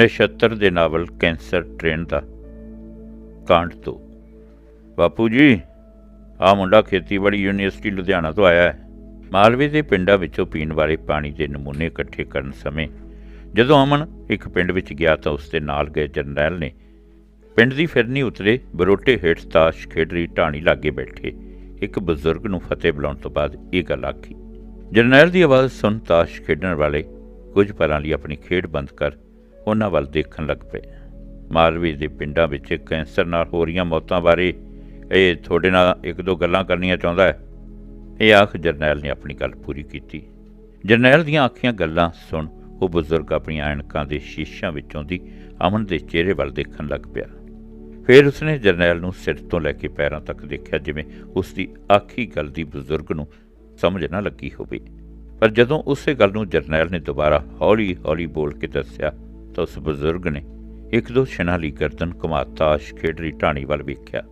ਨਛੱਤਰ ਦੇ novel cancer train ਦਾ ਕਾਂਡ ਤੋਂ। ਬਾਪੂ ਜੀ ਆ ਮੁੰਡਾ ਖੇਤੀਬਾੜੀ ਯੂਨੀਵਰਸਿਟੀ ਲੁਧਿਆਣਾ ਤੋਂ ਆਇਆ ਹੈ। ਮਾਲਵੇ ਦੇ ਪਿੰਡਾਂ ਵਿੱਚੋਂ ਪੀਣ ਵਾਲੇ ਪਾਣੀ ਦੇ ਨਮੂਨੇ ਇਕੱਠੇ ਕਰਨ ਸਮੇਂ ਜਦੋਂ ਅਮਨ ਇੱਕ ਪਿੰਡ ਵਿੱਚ ਗਿਆ ਤਾਂ ਉਸ ਦੇ ਨਾਲ ਗਏ ਜਰਨੈਲ ਨੇ। ਪਿੰਡ ਦੀ ਫਿਰਨੀ ਉਤਰੇ ਬਰੋਟੇ ਹੇਠ ਤਾਸ਼ ਖੇਡ ਰਹੀ ਢਾਣੀ ਲਾਗੇ ਬੈਠੇ। ਇੱਕ ਬਜ਼ੁਰਗ ਨੂੰ ਫਤਿਹ ਬੁਲਾਉਣ ਤੋਂ ਬਾਅਦ ਇਹ ਗੱਲ ਆਖੀ। ਜਰਨੈਲ ਦੀ ਆਵਾਜ਼ ਸੁਣ ਤਾਸ਼ ਖੇਡਣ ਵਾਲੇ ਕੁਝ ਪਲਾਂ ਲਈ ਆਪਣੀ ਖੇਡ ਬੰਦ ਕਰ ਉਹਨਾਂ ਵੱਲ ਦੇਖਣ ਲੱਗ ਪਏ। ਮਾਲਵੇ ਦੇ ਪਿੰਡਾਂ ਵਿੱਚ ਕੈਂਸਰ ਨਾਲ ਹੋ ਰਹੀਆਂ ਮੌਤਾਂ ਬਾਰੇ ਇਹ ਤੁਹਾਡੇ ਨਾਲ ਇੱਕ ਦੋ ਗੱਲਾਂ ਕਰਨੀਆਂ ਚਾਹੁੰਦਾ ਹੈ। ਇਹ ਆਖ ਜਰਨੈਲ ਨੇ ਆਪਣੀ ਗੱਲ ਪੂਰੀ ਕੀਤੀ। ਜਰਨੈਲ ਦੀਆਂ ਆਖੀਆਂ ਗੱਲਾਂ ਸੁਣ ਉਹ ਬਜ਼ੁਰਗ ਆਪਣੀਆਂ ਐਨਕਾਂ ਦੇ ਸ਼ੀਸ਼ਿਆਂ ਵਿੱਚੋਂ ਦੀ ਅਮਨ ਦੇ ਚਿਹਰੇ ਵੱਲ ਦੇਖਣ ਲੱਗ ਪਿਆ। ਫਿਰ ਉਸਨੇ ਜਰਨੈਲ ਨੂੰ ਸਿਰ ਤੋਂ ਲੈ ਕੇ ਪੈਰਾਂ ਤੱਕ ਦੇਖਿਆ ਜਿਵੇਂ ਉਸ ਦੀ ਆਖੀ ਗੱਲ ਦੀ ਬਜ਼ੁਰਗ ਨੂੰ ਸਮਝ ਨਾ ਲੱਗੀ ਹੋਵੇ। ਪਰ ਜਦੋਂ ਉਸੇ ਗੱਲ ਨੂੰ ਜਰਨੈਲ ਨੇ ਦੁਬਾਰਾ ਹੌਲੀ-ਹੌਲੀ ਬੋਲ ਕੇ ਦੱਸਿਆ ਤਾਂ ਉਸ ਬਜ਼ੁਰਗ ਨੇ ਇੱਕ ਦੋ ਛਿਨਾਂ ਲਈ ਗਰਦਨ ਘੁਮਾ ਤਾਸ਼ ਖੇਡ ਰਹੀ ਢਾਣੀ ਵੱਲ ਵੇਖਿਆ।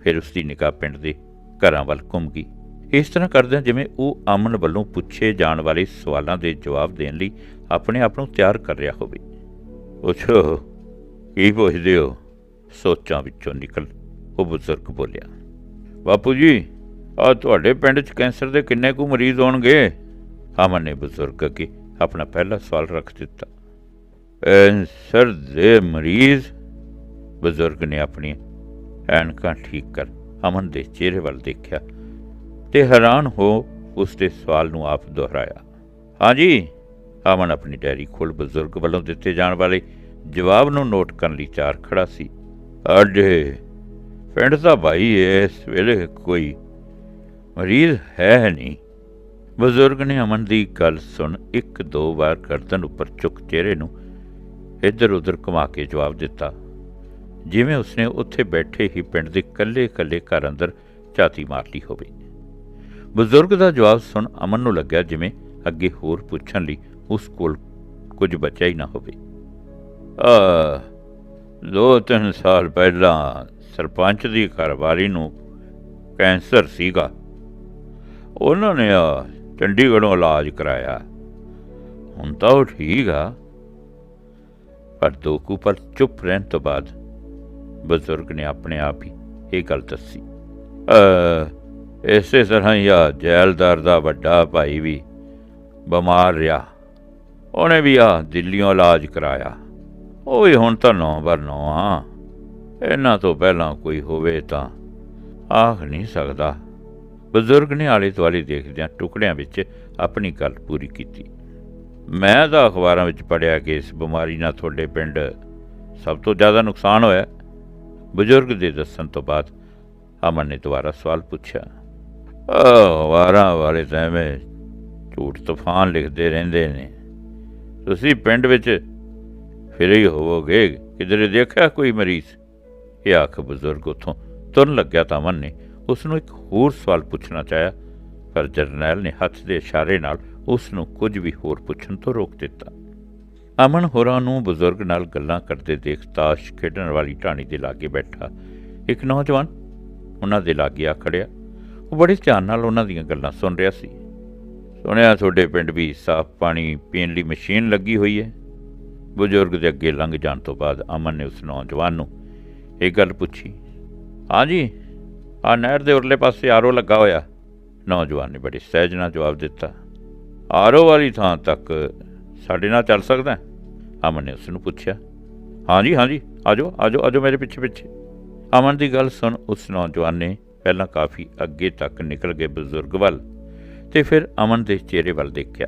ਫਿਰ ਉਸ ਦੀ ਨਿਗਾਹ ਪਿੰਡ ਦੇ ਘਰਾਂ ਵੱਲ ਘੁੰਮ ਗਈ। ਇਸ ਤਰ੍ਹਾਂ ਕਰਦਿਆਂ ਜਿਵੇਂ ਉਹ ਅਮਨ ਵੱਲੋਂ ਪੁੱਛੇ ਜਾਣ ਵਾਲੇ ਸਵਾਲਾਂ ਦੇ ਜਵਾਬ ਦੇਣ ਲਈ ਆਪਣੇ ਆਪ ਨੂੰ ਤਿਆਰ ਕਰ ਰਿਹਾ ਹੋਵੇ। ਪੁੱਛੋ, ਕੀ ਪੁੱਛਦੇ ਹੋ? ਸੋਚਾਂ ਵਿੱਚੋਂ ਨਿਕਲ ਉਹ ਬਜ਼ੁਰਗ ਬੋਲਿਆ। ਬਾਪੂ ਜੀ ਆ ਤੁਹਾਡੇ ਪਿੰਡ 'ਚ ਕੈਂਸਰ ਦੇ ਕਿੰਨੇ ਕੁ ਮਰੀਜ਼ ਹੋਣਗੇ? ਅਮਨ ਨੇ ਬਜ਼ੁਰਗ ਅੱਗੇ ਆਪਣਾ ਪਹਿਲਾ ਸਵਾਲ ਰੱਖ ਦਿੱਤਾ। ਕੈਂਸਰ ਦੇ ਮਰੀਜ਼ ਬਜ਼ੁਰਗ ਨੇ ਆਪਣੀ ਐਨਕਾਂ ਠੀਕ ਕਰ ਅਮਨ ਦੇ ਚਿਹਰੇ ਵੱਲ ਦੇਖਿਆ ਤੇ ਹੈਰਾਨ ਹੋ ਉਸ ਦੇ ਸਵਾਲ ਨੂੰ ਆਪ ਦੁਹਰਾਇਆ। ਹਾਂਜੀ, ਅਮਨ ਆਪਣੀ ਡਾਇਰੀ ਖੋਲ ਬਜ਼ੁਰਗ ਵੱਲੋਂ ਦਿੱਤੇ ਜਾਣ ਵਾਲੇ ਜਵਾਬ ਨੂੰ ਨੋਟ ਕਰਨ ਲਈ ਚਾਰ ਖੜਾ ਸੀ। ਅਡੇ, ਪਿੰਡ ਦਾ ਭਾਈ ਇਸ ਵੇਲੇ ਕੋਈ ਮਰੀਜ਼ ਹੈ ਨਹੀਂ। ਬਜ਼ੁਰਗ ਨੇ ਅਮਨ ਦੀ ਗੱਲ ਸੁਣ ਇੱਕ ਦੋ ਵਾਰ ਗਰਦਨ ਉੱਪਰ ਚੁੱਕ ਚਿਹਰੇ ਨੂੰ ਇੱਧਰ ਉੱਧਰ ਘੁਮਾ ਕੇ ਜਵਾਬ ਦਿੱਤਾ, ਜਿਵੇਂ ਉਸਨੇ ਉੱਥੇ ਬੈਠੇ ਹੀ ਪਿੰਡ ਦੇ ਕੱਲੇ-ਕੱਲੇ ਘਰ ਅੰਦਰ ਝਾਤੀ ਮਾਰ ਲਈ ਹੋਵੇ। ਬਜ਼ੁਰਗ ਦਾ ਜਵਾਬ ਸੁਣ ਅਮਨ ਨੂੰ ਲੱਗਿਆ ਜਿਵੇਂ ਅੱਗੇ ਹੋਰ ਪੁੱਛਣ ਲਈ ਉਸ ਕੋਲ ਕੁਝ ਬਚਿਆ ਹੀ ਨਾ ਹੋਵੇ। ਆ, ਦੋ ਤਿੰਨ ਸਾਲ ਪਹਿਲਾਂ ਸਰਪੰਚ ਦੀ ਘਰਵਾਲੀ ਨੂੰ ਕੈਂਸਰ ਸੀਗਾ। ਉਹਨਾਂ ਨੇ ਆ ਚੰਡੀਗੜ੍ਹੋਂ ਇਲਾਜ ਕਰਾਇਆ। ਹੁਣ ਤਾਂ ਉਹ ਠੀਕ ਆ। ਪਰ ਦੋ ਕੁ ਪਲ ਚੁੱਪ ਰਹਿਣ ਤੋਂ ਬਾਅਦ ਬਜ਼ੁਰਗ ਨੇ ਆਪਣੇ ਆਪ ਹੀ ਇਹ ਗੱਲ ਦੱਸੀ। ਇਸੇ ਤਰ੍ਹਾਂ ਹੀ ਆ, ਜੈਲਦਾਰ ਦਾ ਵੱਡਾ ਭਾਈ ਵੀ ਬਿਮਾਰ ਰਿਹਾ। ਉਹਨੇ ਵੀ ਆ ਦਿੱਲੀੋਂ ਇਲਾਜ ਕਰਾਇਆ। ਉਹ ਵੀ ਹੁਣ ਤਾਂ ਨੌ ਬਰ ਨੌ ਆ। ਇਹਨਾਂ ਤੋਂ ਪਹਿਲਾਂ ਕੋਈ ਹੋਵੇ ਤਾਂ ਆਖ ਨਹੀਂ ਸਕਦਾ। ਬਜ਼ੁਰਗ ਨੇ ਆਲੇ ਦੁਆਲੇ ਦੇਖਦਿਆਂ ਟੁਕੜਿਆਂ ਵਿੱਚ ਆਪਣੀ ਗੱਲ ਪੂਰੀ ਕੀਤੀ। ਮੈਂ ਤਾਂ ਅਖਬਾਰਾਂ ਵਿੱਚ ਪੜਿਆ ਕਿ ਇਸ ਬਿਮਾਰੀ ਨਾਲ ਤੁਹਾਡੇ ਪਿੰਡ ਸਭ ਤੋਂ ਜ਼ਿਆਦਾ ਨੁਕਸਾਨ ਹੋਇਆ। ਬਜ਼ੁਰਗ ਦੇ ਦੱਸਣ ਤੋਂ ਬਾਅਦ ਅਮਨ ਨੇ ਦੁਬਾਰਾ ਸਵਾਲ ਪੁੱਛਿਆ। ਆਹ ਵਾਰਾਂ ਵਾਲੇ ਤਾਂ ਐਵੇਂ ਝੂਠ ਤੂਫਾਨ ਲਿਖਦੇ ਰਹਿੰਦੇ ਨੇ। ਤੁਸੀਂ ਪਿੰਡ ਵਿੱਚ ਫਿਰੇ ਹੋਵੋਗੇ, ਕਿਧਰੇ ਦੇਖਿਆ ਕੋਈ ਮਰੀਜ਼? ਇਹ ਆਖ ਬਜ਼ੁਰਗ ਉਥੋਂ ਤੁਰਨ ਲੱਗਿਆ ਤਾਂ ਅਮਨ ਨੇ ਉਸ ਨੂੰ ਇੱਕ ਹੋਰ ਸਵਾਲ ਪੁੱਛਣਾ ਚਾਹਿਆ, ਪਰ ਜਰਨੈਲ ਨੇ ਹੱਥ ਦੇ ਇਸ਼ਾਰੇ ਨਾਲ ਉਸ ਨੂੰ ਕੁਝ ਵੀ ਹੋਰ ਪੁੱਛਣ ਤੋਂ ਰੋਕ ਦਿੱਤਾ। ਅਮਨ ਹੋਰਾਂ ਨੂੰ ਬਜ਼ੁਰਗ ਨਾਲ ਗੱਲਾਂ ਕਰਦੇ ਦੇਖ ਤਾਸ਼ ਖੇਡਣ ਵਾਲੀ ਢਾਣੀ ਦੇ ਲਾਗੇ ਬੈਠਾ। ਇੱਕ ਨੌਜਵਾਨ ਉਹਨਾਂ ਦੇ ਲਾਗੇ ਆ ਖੜਿਆ। ਉਹ ਬੜੇ ਧਿਆਨ ਨਾਲ ਉਹਨਾਂ ਦੀਆਂ ਗੱਲਾਂ ਸੁਣ ਰਿਹਾ ਸੀ। ਸੁਣਿਆ ਤੁਹਾਡੇ ਪਿੰਡ ਵੀ ਸਾਫ਼ ਪਾਣੀ ਪੀਣ ਲਈ ਮਸ਼ੀਨ ਲੱਗੀ ਹੋਈ ਹੈ? ਬਜ਼ੁਰਗ ਦੇ ਅੱਗੇ ਲੰਘ ਜਾਣ ਤੋਂ ਬਾਅਦ ਅਮਨ ਨੇ ਉਸ ਨੌਜਵਾਨ ਨੂੰ ਇਹ ਗੱਲ ਪੁੱਛੀ। ਹਾਂਜੀ ਆ ਨਹਿਰ ਦੇ ਉਰਲੇ ਪਾਸੇ ਆਰੋ ਲੱਗਾ ਹੋਇਆ। ਨੌਜਵਾਨ ਨੇ ਬੜੇ ਸਹਿਜ ਨਾਲ ਜਵਾਬ ਦਿੱਤਾ। ਆਰੋ ਵਾਲੀ ਥਾਂ ਤੱਕ ਸਾਡੇ ਨਾਲ ਚੱਲ ਸਕਦਾ ਅਮਨ ਨੇ ਉਸ ਨੂੰ ਪੁੱਛਿਆ। ਹਾਂਜੀ ਹਾਂਜੀ, ਆਜੋ ਆਜੋ ਆਜੋ ਮੇਰੇ ਪਿੱਛੇ ਪਿੱਛੇ। ਅਮਨ ਦੀ ਗੱਲ ਸੁਣ ਉਸ ਨੌਜਵਾਨ ਨੇ ਪਹਿਲਾਂ ਕਾਫੀ ਅੱਗੇ ਤੱਕ ਨਿਕਲ ਗਏ ਬਜ਼ੁਰਗ ਵੱਲ ਤੇ ਫਿਰ ਅਮਨ ਦੇ ਚਿਹਰੇ ਵੱਲ ਦੇਖਿਆ।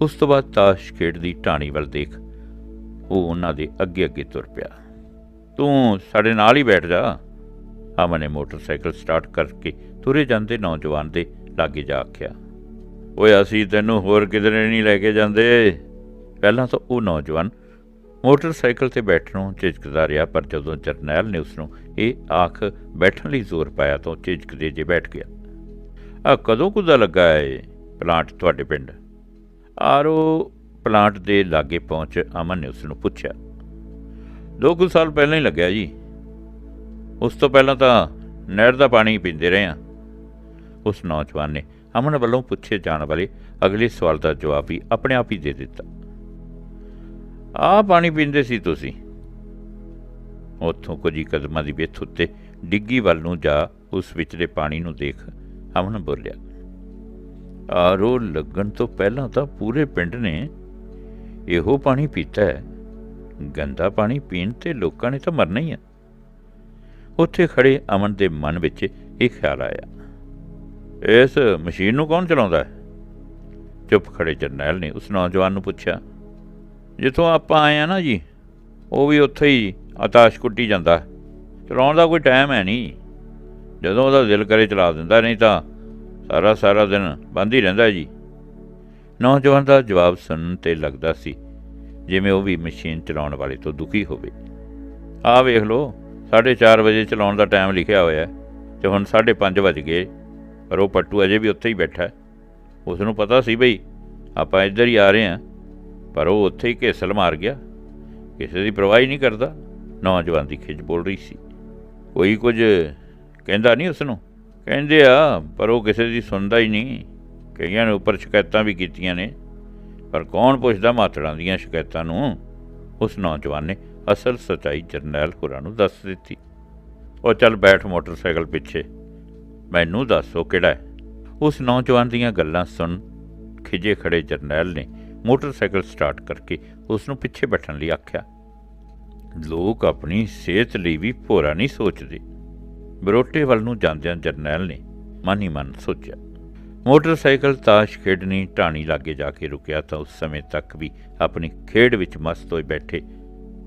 ਉਸ ਤੋਂ ਬਾਅਦ ਤਾਸ਼ ਖੇਡ ਦੀ ਢਾਣੀ ਵੱਲ ਦੇਖ ਉਹ ਉਹਨਾਂ ਦੇ ਅੱਗੇ ਅੱਗੇ ਤੁਰ ਪਿਆ। ਤੂੰ ਸਾਡੇ ਨਾਲ ਹੀ ਬੈਠ ਜਾ। ਅਮਨ ਨੇ ਮੋਟਰਸਾਈਕਲ ਸਟਾਰਟ ਕਰਕੇ ਤੁਰੇ ਜਾਂਦੇ ਨੌਜਵਾਨ ਦੇ ਲਾਗੇ ਜਾ ਆਖਿਆ। ਓਏ, ਅਸੀਂ ਤੈਨੂੰ ਹੋਰ ਕਿਧਰੇ ਨਹੀਂ ਲੈ ਕੇ ਜਾਂਦੇ। ਪਹਿਲਾਂ ਤਾਂ ਉਹ ਨੌਜਵਾਨ ਮੋਟਰਸਾਈਕਲ ਤੇ ਬੈਠਣੋਂ ਝਿਜਕਦਾ ਰਿਹਾ, ਪਰ ਜਦੋਂ ਜਰਨੈਲ ਨੇ ਉਸ ਨੂੰ ਇਹ ਆਖ ਬੈਠਣ ਲਈ ਜ਼ੋਰ ਪਾਇਆ ਤਾਂ ਉਹ ਝਿਜਕਦੇ ਜੇ ਬੈਠ ਗਿਆ। ਆ ਕਦੋਂ ਕੁਦਾ ਲੱਗਾ ਹੈ ਪਲਾਂਟ ਤੁਹਾਡੇ ਪਿੰਡ? ਆਰੋ, ਪਲਾਂਟ ਦੇ ਲਾਗੇ ਪਹੁੰਚ ਅਮਨ ਨੇ ਉਸ ਨੂੰ ਪੁੱਛਿਆ। ਦੋ ਕੁ ਸਾਲ ਪਹਿਲਾਂ ਹੀ ਲੱਗਿਆ ਜੀ। ਉਸ ਤੋਂ ਪਹਿਲਾਂ ਤਾਂ ਨਹਿਰ ਦਾ ਪਾਣੀ ਪੀਂਦੇ ਰਹੇ ਆ ਉਸ ਨੌਜਵਾਨ ਨੇ ਅਮਨ ਵੱਲੋਂ ਪੁੱਛੇ ਜਾਣ ਵਾਲੇ ਅਗਲੇ ਸਵਾਲ ਦਾ ਜਵਾਬ ਵੀ ਆਪਣੇ ਆਪ ਹੀ ਦੇ ਦਿੱਤਾ। ਆ ਪਾਣੀ ਪੀਂਦੇ ਸੀ ਤੁਸੀਂ? ਉੱਥੋਂ ਕੁਝ ਕਦਮਾਂ ਦੀ ਵਿੱਥ ਉੱਤੇ ਡਿੱਗੀ ਵੱਲ ਨੂੰ ਜਾ ਉਸ ਵਿਚਲੇ ਪਾਣੀ ਨੂੰ ਦੇਖ ਅਮਨ ਬੋਲਿਆ ਆਰੋ ਲੱਗਣ ਤੋਂ ਪਹਿਲਾਂ ਤਾਂ ਪੂਰੇ ਪਿੰਡ ਨੇ ਇਹੋ ਪਾਣੀ ਪੀਤਾ ਹੈ। ਗੰਦਾ ਪਾਣੀ ਪੀਣ ਤੇ ਲੋਕਾਂ ਨੇ ਤਾਂ ਮਰਨਾ ਹੀ ਆ ਉੱਥੇ ਖੜੇ ਅਮਨ ਦੇ ਮਨ ਵਿੱਚ ਇਹ ਖਿਆਲ ਆਇਆ। ਇਸ ਮਸ਼ੀਨ ਨੂੰ ਕੌਣ ਚਲਾਉਂਦਾ ਹੈ? ਚੁੱਪ ਖੜੇ ਜਰਨੈਲ ਨੇ ਉਸ ਨੌਜਵਾਨ ਨੂੰ ਪੁੱਛਿਆ। ਜਿੱਥੋਂ ਆਪਾਂ ਆਏ ਆ ਨਾ ਜੀ, ਉਹ ਵੀ ਉੱਥੇ ਹੀ ਆਤਾਸ਼ ਕੁੱਟੀ ਜਾਂਦਾ ਚਲਾਉਣ ਦਾ ਕੋਈ ਟਾਈਮ ਹੈ ਨਹੀਂ। ਜਦੋਂ ਉਹਦਾ ਦਿਲ ਕਰੇ ਚਲਾ ਦਿੰਦਾ, ਨਹੀਂ ਤਾਂ ਸਾਰਾ ਸਾਰਾ ਦਿਨ ਬੰਦ ਹੀ ਰਹਿੰਦਾ ਜੀ। ਨੌਜਵਾਨ ਦਾ ਜਵਾਬ ਸੁਣਨ ਤੇ ਲੱਗਦਾ ਸੀ, ਜਿਵੇਂ ਉਹ ਵੀ ਮਸ਼ੀਨ ਚਲਾਉਣ ਵਾਲੇ ਤੋਂ ਦੁਖੀ ਹੋਵੇ। ਆਹ ਵੇਖ ਲਓ 4:30 ਵਜੇ ਚਲਾਉਣ ਦਾ ਟਾਈਮ ਲਿਖਿਆ ਹੋਇਆ ਹੈ ਤੇ ਹੁਣ 5:30 ਵੱਜ ਗਏ। ਪਰ ਉਹ ਪੱਟੂ ਅਜੇ ਵੀ ਉੱਥੇ ਹੀ ਬੈਠਾ ਹੈ। ਉਸ ਨੂੰ ਪਤਾ ਸੀ ਬਈ, ਆਪਾਂ ਇੱਧਰ ਹੀ ਆ ਰਹੇ ਹਾਂ। ਪਰ ਉਹ ਉੱਥੇ ਹੀ ਘੇਸਲ ਮਾਰ ਗਿਆ। ਕਿਸੇ ਦੀ ਪਰਵਾਹ ਹੀ ਨਹੀਂ ਕਰਦਾ। ਨੌਜਵਾਨ ਦੀ ਖਿੱਚ ਬੋਲ ਰਹੀ ਸੀ। ਕੋਈ ਕੁਝ ਕਹਿੰਦਾ ਨਹੀਂ ਉਸ ਨੂੰ ਕਹਿੰਦੇ ਆ, ਪਰ ਉਹ ਕਿਸੇ ਦੀ ਸੁਣਦਾ ਹੀ ਨਹੀਂ। ਕਈਆਂ ਨੇ ਉੱਪਰ ਸ਼ਿਕਾਇਤਾਂ ਵੀ ਕੀਤੀਆਂ ਨੇ। ਪਰ ਕੌਣ ਪੁੱਛਦਾ ਮਾਤੜਾਂ ਦੀਆਂ ਸ਼ਿਕਾਇਤਾਂ ਨੂੰ? ਉਸ ਨੌਜਵਾਨ ਨੇ ਅਸਲ ਸਚਾਈ ਜਰਨੈਲ ਹੋਰਾਂ ਨੂੰ ਦੱਸ ਦਿੱਤੀ। ਉਹ ਚੱਲ ਬੈਠ ਮੋਟਰਸਾਈਕਲ ਪਿੱਛੇ। ਮੈਨੂੰ ਦੱਸੋ ਕਿਹੜਾ ਹੈ? ਉਸ ਨੌਜਵਾਨ ਦੀਆਂ ਗੱਲਾਂ ਸੁਣ ਖਿਜੇ ਖੜੇ ਜਰਨੈਲ ਨੇ ਮੋਟਰਸਾਈਕਲ ਸਟਾਰਟ ਕਰਕੇ ਉਸ ਨੂੰ ਪਿੱਛੇ ਬੈਠਣ ਲਈ ਆਖਿਆ, ਲੋਕ ਆਪਣੀ ਸਿਹਤ ਲਈ ਵੀ ਭੋਰਾ ਨਹੀਂ ਸੋਚਦੇ। ਬਰੋਟੇ ਵੱਲ ਨੂੰ ਜਾਂਦਿਆਂ ਜਰਨੈਲ ਨੇ ਮਨ ਹੀ ਮਨ ਸੋਚਿਆ। ਮੋਟਰਸਾਈਕਲ ਤਾਸ਼ ਖੇਡਣੀ ਢਾਣੀ ਲਾਗੇ ਜਾ ਕੇ ਰੁਕਿਆ ਤਾਂ ਉਸ ਸਮੇਂ ਤੱਕ ਵੀ ਆਪਣੀ ਖੇਡ ਵਿੱਚ ਮਸਤ ਹੋਏ ਬੈਠੇ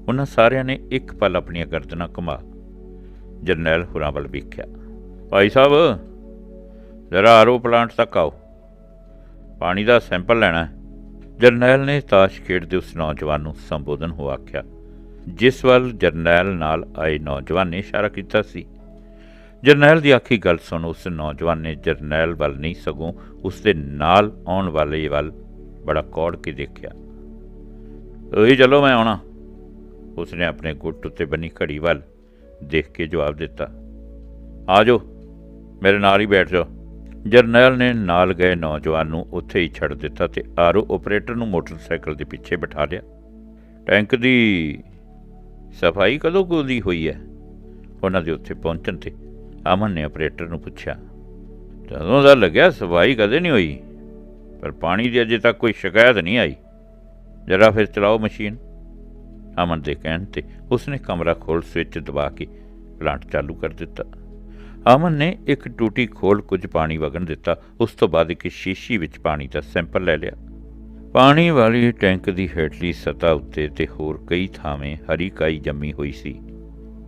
ਉਹਨਾਂ ਸਾਰਿਆਂ ਨੇ ਇੱਕ ਪਲ ਆਪਣੀਆਂ ਗਰਦਨਾਂ ਘੁਮਾ। ਜਰਨੈਲ ਹੁਰਾਂ ਵੱਲ ਵੇਖਿਆ ਭਾਈ ਸਾਹਿਬ, ਜ਼ਰਾ ਆਰੋ ਪਲਾਂਟ ਤੱਕ ਆਓ। ਪਾਣੀ ਦਾ ਸੈਂਪਲ ਲੈਣਾ ਹੈ। ਜਰਨੈਲ ਨੇ ਤਾਸ਼ ਖੇਡਦੇ ਉਸ ਨੌਜਵਾਨ ਨੂੰ ਸੰਬੋਧਨ ਹੋ ਆਖਿਆ, ਜਿਸ ਵੱਲ ਜਰਨੈਲ ਨਾਲ ਆਏ ਨੌਜਵਾਨ ਨੇ ਇਸ਼ਾਰਾ ਕੀਤਾ ਸੀ। ਜਰਨੈਲ ਦੀ ਆਖੀ ਗੱਲ ਸੁਣ ਉਸ ਨੌਜਵਾਨ ਨੇ ਜਰਨੈਲ ਵੱਲ ਨਹੀਂ, ਸਗੋਂ ਉਸ ਦੇ ਨਾਲ ਆਉਣ ਵਾਲੇ ਵੱਲ ਬੜਾ ਕੌੜ ਕੇ ਦੇਖਿਆ। ਉਹੀ ਚਲੋ ਮੈਂ ਆਉਣਾ। ਉਸਨੇ ਆਪਣੇ ਗੁੱਟ ਉੱਤੇ ਬੰਨੀ ਘੜੀ ਵੱਲ ਦੇਖ ਕੇ ਜਵਾਬ ਦਿੱਤਾ, ਆ ਜਾਓ। ਮੇਰੇ ਨਾਲ ਹੀ ਬੈਠ ਜਾਓ। ਜਰਨੈਲ ਨੇ ਨਾਲ ਗਏ ਨੌਜਵਾਨ ਨੂੰ ਉੱਥੇ ਹੀ ਛੱਡ ਦਿੱਤਾ ਤੇ ਆਰਓ ਆਪਰੇਟਰ ਨੂੰ ਮੋਟਰਸਾਈਕਲ ਦੇ ਪਿੱਛੇ ਬਿਠਾ ਲਿਆ। ਟੈਂਕ ਦੀ ਸਫ਼ਾਈ ਕਦੋਂ ਕੁ ਦੀ ਹੋਈ ਹੈ? ਉਹਨਾਂ ਦੇ ਉੱਥੇ ਪਹੁੰਚਣ ਤੇ ਅਮਨ ਨੇ ਆਪਰੇਟਰ ਨੂੰ ਪੁੱਛਿਆ ਜਦੋਂ ਦਾ ਲੱਗਿਆ ਸਫ਼ਾਈ ਕਦੇ ਨਹੀਂ ਹੋਈ? ਪਰ ਪਾਣੀ ਦੀ ਅਜੇ ਤੱਕ ਕੋਈ ਸ਼ਿਕਾਇਤ ਨਹੀਂ ਆਈ। ਜਰਾ ਫਿਰ ਚਲਾਓ ਮਸ਼ੀਨ। ਅਮਨ ਦੇ ਕਹਿਣ ਤੇ ਉਸਨੇ ਕਮਰਾ ਖੋਲ ਸਵਿਚ ਦਬਾ ਕੇ ਪਲਾਂਟ ਚਾਲੂ ਕਰ ਦਿੱਤਾ। ਅਮਨ ਨੇ ਇੱਕ ਟੂਟੀ ਖੋਲ ਕੁਝ ਪਾਣੀ ਵਗਣ ਦਿੱਤਾ, ਉਸ ਤੋਂ ਬਾਅਦ ਇੱਕ ਸ਼ੀਸ਼ੀ ਵਿੱਚ ਪਾਣੀ ਦਾ ਸੈਂਪਲ ਲੈ ਲਿਆ। ਪਾਣੀ ਵਾਲੀ ਟੈਂਕ ਦੀ ਹੇਠਲੀ ਸਤਹ ਉੱਤੇ ਤੇ ਹੋਰ ਕਈ ਥਾਵੇਂ ਹਰੀ ਕਾਈ ਜੰਮੀ ਹੋਈ ਸੀ,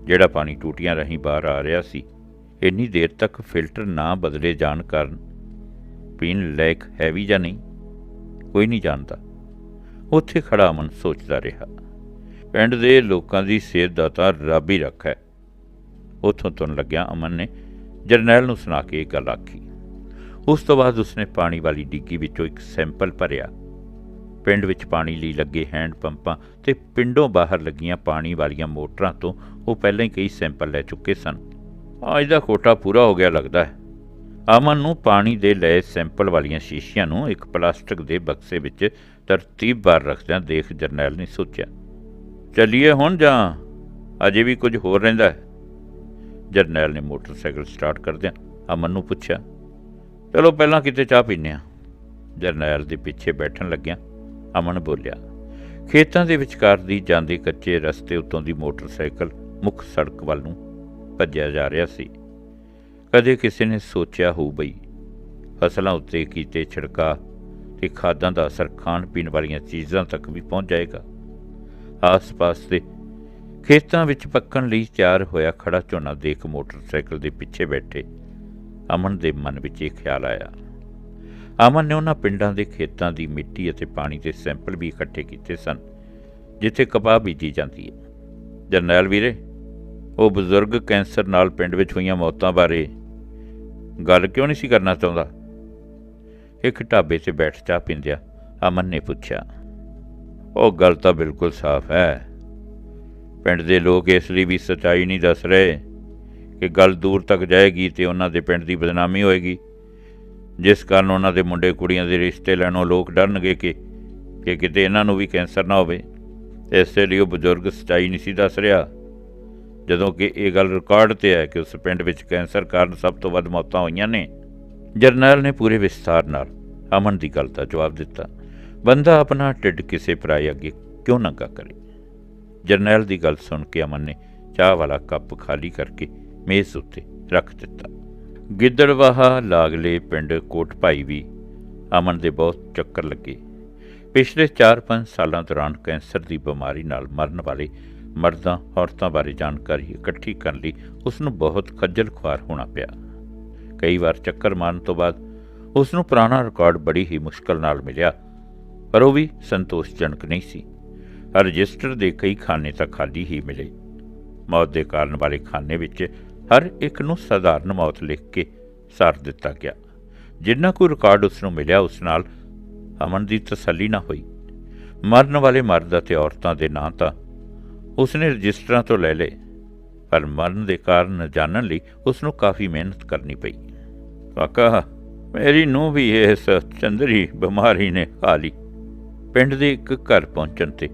ਜਿਹੜਾ ਪਾਣੀ ਟੂਟੀਆਂ ਰਾਹੀਂ ਬਾਹਰ ਆ ਰਿਹਾ ਸੀ। ਇੰਨੀ ਦੇਰ ਤੱਕ ਫਿਲਟਰ ਨਾ ਬਦਲੇ ਜਾਣ ਕਾਰਨ ਪੀਣ ਲਾਇਕ ਹੈ ਵੀ ਜਾਂ ਨਹੀਂ, ਕੋਈ ਨਹੀਂ ਜਾਣਦਾ। ਉੱਥੇ ਖੜਾ ਅਮਨ ਸੋਚਦਾ ਰਿਹਾ, ਪਿੰਡ ਦੇ ਲੋਕਾਂ ਦੀ ਸਿਹਤ ਦਾ ਤਾਂ ਰੱਬ ਹੀ ਰੱਖਾ ਹੈ ਉੱਥੋਂ ਤੁਰਨ ਲੱਗਿਆ ਅਮਨ ਨੇ ਜਰਨੈਲ ਨੂੰ ਸੁਣਾ ਕੇ ਇਹ ਗੱਲ ਆਖੀ। ਉਸ ਤੋਂ ਬਾਅਦ ਉਸਨੇ ਪਾਣੀ ਵਾਲੀ ਡਿੱਗੀ ਵਿੱਚੋਂ ਇੱਕ ਸੈਂਪਲ ਭਰਿਆ। ਪਿੰਡ ਵਿੱਚ ਪਾਣੀ ਲਈ ਲੱਗੇ ਹੈਂਡ ਪੰਪਾਂ ਤੇ ਪਿੰਡੋਂ ਬਾਹਰ ਲੱਗੀਆਂ ਪਾਣੀ ਵਾਲੀਆਂ ਮੋਟਰਾਂ ਤੋਂ ਉਹ ਪਹਿਲਾਂ ਹੀ ਕਈ ਸੈਂਪਲ ਲੈ ਚੁੱਕੇ ਸਨ। ਅੱਜ ਦਾ ਕੋਟਾ ਪੂਰਾ ਹੋ ਗਿਆ ਲੱਗਦਾ ਹੈ। ਅਮਨ ਨੂੰ ਪਾਣੀ ਦੇ ਲਏ ਸੈਂਪਲ ਵਾਲੀਆਂ ਸ਼ੀਸ਼ੀਆਂ ਨੂੰ ਇੱਕ ਪਲਾਸਟਿਕ ਦੇ ਬਕਸੇ ਵਿੱਚ ਤਰਤੀਬਵਾਰ ਰੱਖਦਿਆਂ ਦੇਖ ਜਰਨੈਲ ਨੇ ਸੋਚਿਆ, ਚੱਲੀਏ ਹੁਣ ਜਾਂ? ਅਜੇ ਵੀ ਕੁਝ ਹੋਰ ਰਹਿੰਦਾ ਹੈ? ਜਰਨੈਲ ਨੇ ਮੋਟਰਸਾਈਕਲ ਸਟਾਰਟ ਕਰਦਿਆਂ ਅਮਨ ਨੂੰ ਪੁੱਛਿਆ, ਚਲੋ ਪਹਿਲਾਂ ਕਿਤੇ ਚਾਹ ਪੀਨੇ ਆ ਜਰਨੈਲ ਦੇ ਪਿੱਛੇ ਬੈਠਣ ਲੱਗਿਆ ਅਮਨ ਬੋਲਿਆ, ਖੇਤਾਂ ਦੇ ਵਿਚਕਾਰ ਦੀ ਜਾਂਦੇ ਕੱਚੇ ਰਸਤੇ ਉੱਤੋਂ ਦੀ ਮੋਟਰਸਾਈਕਲ ਮੁੱਖ ਸੜਕ ਵੱਲ ਨੂੰ ਭੱਜਿਆ ਜਾ ਰਿਹਾ ਸੀ। ਕਦੇ ਕਿਸੇ ਨੇ ਸੋਚਿਆ ਹੋਊ ਬਈ ਫਸਲਾਂ ਉੱਤੇ ਕੀਤੇ ਛਿੜਕਾ ਤੇ ਖਾਦਾਂ ਦਾ ਅਸਰ ਖਾਣ ਪੀਣ ਵਾਲੀਆਂ ਚੀਜ਼ਾਂ ਤੱਕ ਵੀ ਪਹੁੰਚ ਜਾਏਗਾ। ਆਸ-ਪਾਸ ਦੇ ਖੇਤਾਂ ਵਿੱਚ ਪੱਕਣ ਲਈ ਤਿਆਰ ਹੋਇਆ ਖੜਾ ਝੋਨਾ ਦੇਖ ਮੋਟਰਸਾਈਕਲ ਦੇ ਪਿੱਛੇ ਬੈਠੇ ਅਮਨ ਦੇ ਮਨ ਵਿੱਚ ਇਹ ਖਿਆਲ ਆਇਆ। ਅਮਨ ਨੇ ਉਹਨਾਂ ਪਿੰਡਾਂ ਦੇ ਖੇਤਾਂ ਦੀ ਮਿੱਟੀ ਅਤੇ ਪਾਣੀ ਦੇ ਸੈਂਪਲ ਵੀ ਇਕੱਠੇ ਕੀਤੇ ਸਨ, ਜਿੱਥੇ ਕਪਾਹ ਬੀਜੀ ਜਾਂਦੀ ਹੈ। ਜਰਨੈਲ ਵੀਰੇ, ਉਹ ਬਜ਼ੁਰਗ ਕੈਂਸਰ ਨਾਲ ਪਿੰਡ ਵਿੱਚ ਹੋਈਆਂ ਮੌਤਾਂ ਬਾਰੇ ਗੱਲ ਕਿਉਂ ਨਹੀਂ ਸੀ ਕਰਨਾ ਚਾਹੁੰਦਾ? ਇੱਕ ਢਾਬੇ 'ਤੇ ਬੈਠ ਚਾਹ ਪੀਂਦਿਆਂ ਅਮਨ ਨੇ ਪੁੱਛਿਆ, ਉਹ ਗੱਲ ਤਾਂ ਬਿਲਕੁਲ ਸਾਫ਼ ਹੈ। ਪਿੰਡ ਦੇ ਲੋਕ ਇਸ ਲਈ ਵੀ ਸੱਚਾਈ ਨਹੀਂ ਦੱਸ ਰਹੇ ਕਿ ਗੱਲ ਦੂਰ ਤੱਕ ਜਾਏਗੀ ਤੇ ਉਹਨਾਂ ਦੇ ਪਿੰਡ ਦੀ ਬਦਨਾਮੀ ਹੋਏਗੀ। ਜਿਸ ਕਾਰਨ ਉਹਨਾਂ ਦੇ ਮੁੰਡੇ ਕੁੜੀਆਂ ਦੇ ਰਿਸ਼ਤੇ ਲੈਣੋਂ ਲੋਕ ਡਰਨਗੇ ਕਿ ਕਿ ਕਿਤੇ ਇਹਨਾਂ ਨੂੰ ਵੀ ਕੈਂਸਰ ਨਾ ਹੋਵੇ। ਇਸੇ ਲਈ ਉਹ ਬਜ਼ੁਰਗ ਸਚਾਈ ਨਹੀਂ ਸੀ ਦੱਸ ਰਿਹਾ। ਜਦੋਂ ਕਿ ਇਹ ਗੱਲ ਰਿਕਾਰਡ ਤੇ ਹੈ ਕਿ ਉਸ ਪਿੰਡ ਵਿੱਚ ਕੈਂਸਰ ਕਾਰਨ ਸਭ ਤੋਂ ਵੱਧ ਮੌਤਾਂ ਹੋਈਆਂ ਨੇ। ਜਰਨੈਲ ਨੇ ਪੂਰੇ ਵਿਸਥਾਰ ਨਾਲ ਅਮਨ ਦੀ ਗੱਲ ਦਾ ਜਵਾਬ ਦਿੱਤਾ। ਬੰਦਾ ਆਪਣਾ ਢਿੱਡ ਕਿਸੇ ਪਰਾਏ ਅੱਗੇ ਕਿਉਂ ਨੰਗਾ ਕਰੇ? ਜਰਨੈਲ ਦੀ ਗੱਲ ਸੁਣ ਕੇ ਅਮਨ ਨੇ ਚਾਹ ਵਾਲਾ ਕੱਪ ਖਾਲੀ ਕਰਕੇ ਮੇਜ਼ ਉੱਤੇ ਰੱਖ ਦਿੱਤਾ। ਗਿੱਦੜਵਾਹਾ ਲਾਗਲੇ ਪਿੰਡ ਕੋਟ ਭਾਈ ਵੀ ਅਮਨ ਦੇ ਬਹੁਤ ਚੱਕਰ ਲੱਗੇ। ਪਿਛਲੇ 4-5 ਸਾਲਾਂ ਦੌਰਾਨ ਕੈਂਸਰ ਦੀ ਬਿਮਾਰੀ ਨਾਲ ਮਰਨ ਵਾਲੇ ਮਰਦਾਂ, ਔਰਤਾਂ ਬਾਰੇ ਜਾਣਕਾਰੀ ਇਕੱਠੀ ਕਰਨ ਲਈ ਉਸ ਨੂੰ ਬਹੁਤ ਖੱਜਲ ਖੁਆਰ ਹੋਣਾ ਪਿਆ। ਕਈ ਵਾਰ ਚੱਕਰ ਮਾਰਨ ਤੋਂ ਬਾਅਦ ਉਸ ਨੂੰ ਪੁਰਾਣਾ ਰਿਕਾਰਡ ਬੜੀ ਹੀ ਮੁਸ਼ਕਲ ਨਾਲ ਮਿਲਿਆ, ਪਰ ਉਹ ਵੀ ਸੰਤੋਸ਼ਜਨਕ ਨਹੀਂ ਸੀ। ਰਜਿਸਟਰ ਦੇ ਕਈ ਖਾਨੇ ਤਾਂ ਖਾਲੀ ਹੀ ਮਿਲੇ। ਮੌਤ ਦੇ ਕਾਰਨ ਵਾਲੇ ਖਾਨੇ ਵਿੱਚ ਹਰ ਇੱਕ ਨੂੰ ਸਧਾਰਨ ਮੌਤ ਲਿਖ ਕੇ ਸਾਰ ਦਿੱਤਾ ਗਿਆ। ਜਿੰਨਾ ਕੋਈ ਰਿਕਾਰਡ ਉਸ ਨੂੰ ਮਿਲਿਆ, ਉਸ ਨਾਲ ਅਮਨ ਦੀ ਤਸੱਲੀ ਨਾ ਹੋਈ। ਮਰਨ ਵਾਲੇ ਮਰਦ ਅਤੇ ਔਰਤਾਂ ਦੇ ਨਾਂ ਤਾਂ ਉਸਨੇ ਰਜਿਸਟਰਾਂ ਤੋਂ ਲੈ ਲਏ। ਪਰ ਮਰਨ ਦੇ ਕਾਰਨ ਜਾਣਨ ਲਈ ਉਸ ਨੂੰ ਕਾਫੀ ਮਿਹਨਤ ਕਰਨੀ ਪਈ। ਕਾਕਾ, ਮੇਰੀ ਨੂੰ ਵੀ ਇਸ ਚੰਦਰੀ ਬਿਮਾਰੀ ਨੇ ਖਾ ਲਈ। ਪਿੰਡ ਦੇ ਇੱਕ ਘਰ ਪਹੁੰਚਣ ਤੇ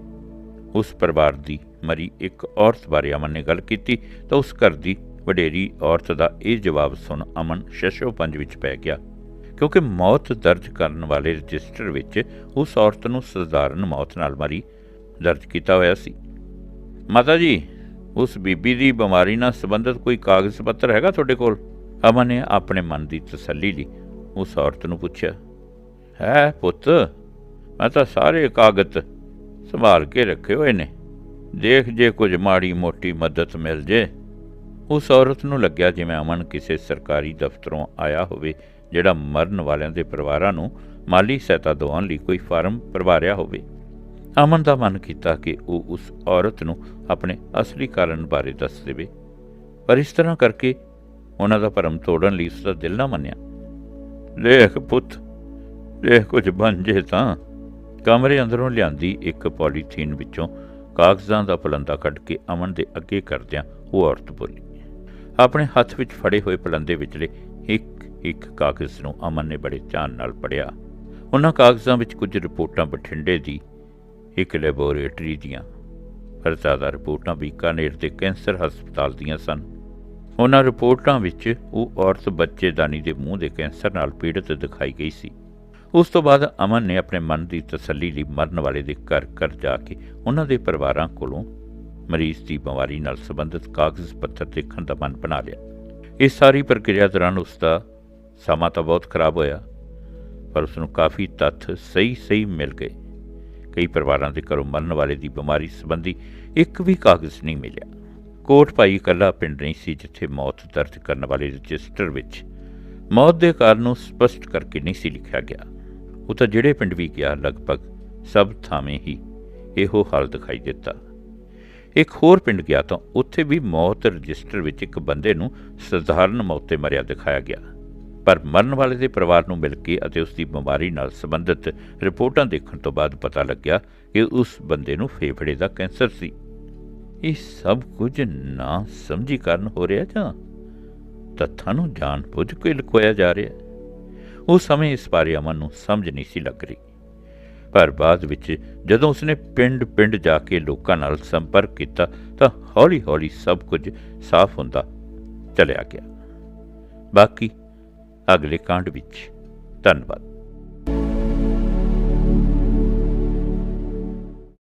ਉਸ ਪਰਿਵਾਰ ਦੀ ਮਰੀ ਇੱਕ ਔਰਤ ਬਾਰੇ ਅਮਨ ਨੇ ਗੱਲ ਕੀਤੀ ਤਾਂ ਉਸ ਘਰ ਦੀ ਵਡੇਰੀ ਔਰਤ ਦਾ ਇਹ ਜਵਾਬ ਸੁਣ ਅਮਨ ਸ਼ਸ਼ੋ ਪੰਜ ਵਿੱਚ ਪੈ ਗਿਆ। ਕਿਉਂਕਿ ਮੌਤ ਦਰਜ ਕਰਨ ਵਾਲੇ ਰਜਿਸਟਰ ਵਿੱਚ ਉਸ ਔਰਤ ਨੂੰ ਸਧਾਰਨ ਮੌਤ ਨਾਲ ਮਰੀ ਦਰਜ ਕੀਤਾ ਹੋਇਆ ਸੀ। ਮਾਤਾ ਜੀ, ਉਸ ਬੀਬੀ ਦੀ ਬਿਮਾਰੀ ਨਾਲ ਸੰਬੰਧਿਤ ਕੋਈ ਕਾਗਜ਼ ਪੱਤਰ ਹੈਗਾ ਤੁਹਾਡੇ ਕੋਲ? ਅਮਨ ਨੇ ਆਪਣੇ ਮਨ ਦੀ ਤਸੱਲੀ ਲਈ ਉਸ ਔਰਤ ਨੂੰ ਪੁੱਛਿਆ। ਹੈ ਪੁੱਤ, ਮੈਂ ਤਾਂ ਸਾਰੇ ਕਾਗਜ਼ ਸੰਭਾਲ ਕੇ ਰੱਖੇ ਹੋਏ ਨੇ। ਦੇਖ ਜੇ ਕੁਝ ਮਾੜੀ ਮੋਟੀ ਮਦਦ ਮਿਲ ਜੇ। ਉਸ ਔਰਤ ਨੂੰ ਲੱਗਿਆ ਜਿਵੇਂ ਅਮਨ ਕਿਸੇ ਸਰਕਾਰੀ ਦਫ਼ਤਰੋਂ ਆਇਆ ਹੋਵੇ, ਜਿਹੜਾ ਮਰਨ ਵਾਲਿਆਂ ਦੇ ਪਰਿਵਾਰਾਂ ਨੂੰ ਮਾਲੀ ਸਹਾਇਤਾ ਦਿਵਾਉਣ ਲਈ ਕੋਈ ਫਾਰਮ ਭਰਵਾਰਿਆ ਹੋਵੇ। ਅਮਨ ਦਾ ਮਨ ਕੀਤਾ ਕਿ ਉਹ ਉਸ ਔਰਤ ਨੂੰ ਆਪਣੇ ਅਸਲੀ ਕਾਰਨ ਬਾਰੇ ਦੱਸ ਦੇਵੇ। ਪਰ ਇਸ ਤਰ੍ਹਾਂ ਕਰਕੇ ਉਹਨਾਂ ਦਾ ਭਰਮ ਤੋੜਨ ਲਈ ਉਸ ਦਾ ਦਿਲ ਨਾ ਮੰਨਿਆ। ਦੇਖ ਪੁੱਤ, ਦੇਖ ਕੁਝ ਬਣ ਜੇ ਤਾਂ ਕਮਰੇ ਅੰਦਰੋਂ ਲਿਆਂਦੀ ਇੱਕ ਪੋਲੀਥੀਨ ਵਿੱਚੋਂ ਕਾਗਜ਼ਾਂ ਦਾ ਪਲੰਦਾ ਕੱਢ ਕੇ ਅਮਨ ਦੇ ਅੱਗੇ ਕਰਦਿਆਂ ਉਹ ਔਰਤ ਬੋਲੀ, ਆਪਣੇ ਹੱਥ ਵਿੱਚ ਫੜੇ ਹੋਏ ਪਲੰਦੇ ਵਿਚਲੇ ਇੱਕ ਇੱਕ ਕਾਗਜ਼ ਨੂੰ ਅਮਨ ਨੇ ਬੜੇ ਧਿਆਨ ਨਾਲ ਪੜ੍ਹਿਆ। ਉਹਨਾਂ ਕਾਗਜ਼ਾਂ ਵਿੱਚ ਕੁਝ ਰਿਪੋਰਟਾਂ ਬਠਿੰਡੇ ਦੀ, ਇੱਕ ਲੈਬੋਰੇਟਰੀ ਦੀਆਂ। ਪਰ ਜ਼ਿਆਦਾ ਰਿਪੋਰਟਾਂ ਬੀਕਾਨੇਰ ਦੇ ਕੈਂਸਰ ਹਸਪਤਾਲ ਦੀਆਂ ਸਨ। ਉਹਨਾਂ ਰਿਪੋਰਟਾਂ ਵਿੱਚ ਉਹ ਔਰਤ ਬੱਚੇਦਾਨੀ ਦੇ ਮੂੰਹ ਦੇ ਕੈਂਸਰ ਨਾਲ ਪੀੜਤ ਦਿਖਾਈ ਗਈ ਸੀ। ਉਸ ਤੋਂ ਬਾਅਦ ਅਮਨ ਨੇ ਆਪਣੇ ਮਨ ਦੀ ਤਸੱਲੀ ਲਈ ਮਰਨ ਵਾਲੇ ਦੇ ਘਰ ਘਰ ਜਾ ਕੇ ਉਹਨਾਂ ਦੇ ਪਰਿਵਾਰਾਂ ਕੋਲੋਂ ਮਰੀਜ਼ ਦੀ ਬਿਮਾਰੀ ਨਾਲ ਸੰਬੰਧਿਤ ਕਾਗਜ਼ ਪੱਤਰ ਦੇਖਣ ਦਾ ਮਨ ਬਣਾ ਲਿਆ। ਇਸ ਸਾਰੀ ਪ੍ਰਕਿਰਿਆ ਦੌਰਾਨ ਉਸ ਦਾ ਸਮਾਂ ਤਾਂ ਬਹੁਤ ਖਰਾਬ ਹੋਇਆ, ਪਰ ਉਸ ਨੂੰ ਕਾਫੀ ਤੱਥ ਸਹੀ ਸਹੀ ਮਿਲ ਗਏ। ਕਈ ਪਰਿਵਾਰਾਂ ਦੇ ਘਰੋਂ ਮਰਨ ਵਾਲੇ ਦੀ ਬਿਮਾਰੀ ਸੰਬੰਧੀ ਇੱਕ ਵੀ ਕਾਗਜ਼ ਨਹੀਂ ਮਿਲਿਆ। ਕੋਟ ਭਾਈ ਇਕੱਲਾ ਪਿੰਡ ਨਹੀਂ ਸੀ ਜਿੱਥੇ ਮੌਤ ਦਰਜ ਕਰਨ ਵਾਲੇ ਰਜਿਸਟਰ ਵਿੱਚ ਮੌਤ ਦੇ ਕਾਰਨ ਨੂੰ ਸਪਸ਼ਟ ਕਰਕੇ ਨਹੀਂ ਸੀ ਲਿਖਿਆ ਗਿਆ। ਉਹ ਤਾਂ ਜਿਹੜੇ ਪਿੰਡ ਵੀ ਗਿਆ, ਲਗਭਗ ਸਭ ਥਾਵੇਂ ਹੀ ਇਹੋ ਹਾਲ ਦਿਖਾਈ ਦਿੱਤਾ। ਇੱਕ ਹੋਰ ਪਿੰਡ ਗਿਆ ਤਾਂ ਉੱਥੇ ਵੀ ਮੌਤ ਰਜਿਸਟਰ ਵਿੱਚ ਇੱਕ ਬੰਦੇ ਨੂੰ ਸਧਾਰਨ ਮੌਤ ਤੇ ਮਰਿਆ ਦਿਖਾਇਆ ਗਿਆ। ਪਰ ਮਰਨ ਵਾਲੇ ਦੇ ਪਰਿਵਾਰ ਨੂੰ ਮਿਲ ਕੇ ਅਤੇ ਉਸ ਦੀ ਬਿਮਾਰੀ ਨਾਲ ਸੰਬੰਧਿਤ ਰਿਪੋਰਟਾਂ ਦੇਖਣ ਤੋਂ ਬਾਅਦ ਪਤਾ ਲੱਗਿਆ ਕਿ ਉਸ ਬੰਦੇ ਨੂੰ ਫੇਫੜੇ ਦਾ ਕੈਂਸਰ ਸੀ। ਇਹ ਸਭ ਕੁਝ ਨਾ ਸਮਝੀ ਕਾਰਨ ਹੋ ਰਿਹਾ ਜਾਂ? ਤੱਥਾਂ ਨੂੰ ਜਾਣ ਬੁੱਝ ਕੇ ਲੁਕੋਇਆ ਜਾ ਰਿਹਾ। ਹੈ ਉਸ ਸਮੇਂ ਇਸ ਬਾਰੇ ਅਮਨ ਨੂੰ ਸਮਝ ਨਹੀਂ ਸੀ ਲੱਗ ਰਹੀ। ਪਰ ਬਾਅਦ ਵਿੱਚ ਜਦੋਂ ਉਸਨੇ ਪਿੰਡ-ਪਿੰਡ ਜਾ ਕੇ ਲੋਕਾਂ ਨਾਲ ਸੰਪਰਕ ਕੀਤਾ ਤਾਂ ਹੌਲੀ-ਹੌਲੀ ਸਭ ਕੁਝ ਸਾਫ਼ ਹੁੰਦਾ ਚਲਿਆ ਗਿਆ। ਬਾਕੀ ਅਗਲੇ ਕਾਂਡ ਵਿੱਚ ਧੰਨਵਾਦ।